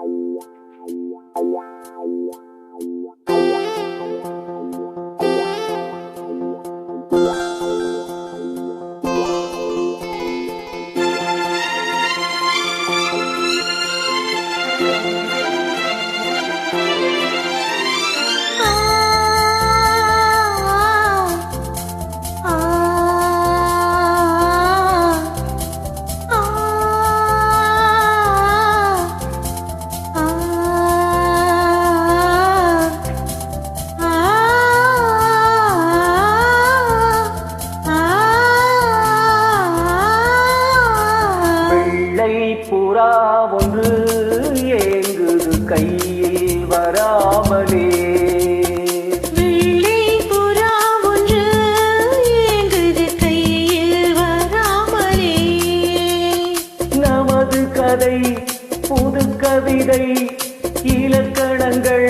Thank you. புறா ஒன்று ஏங்குது கையில் வராமலே. கதை புது கவிதை இலக்கணங்கள்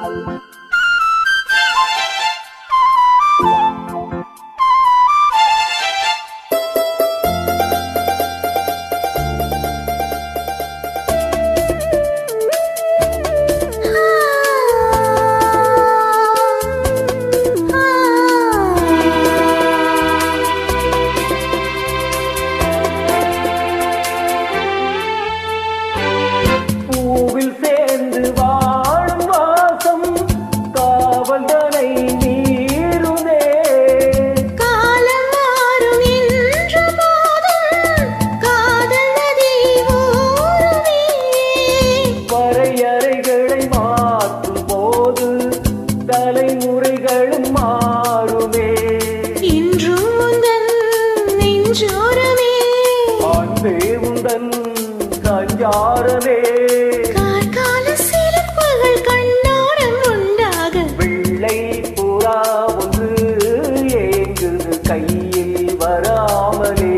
Bye. கமலே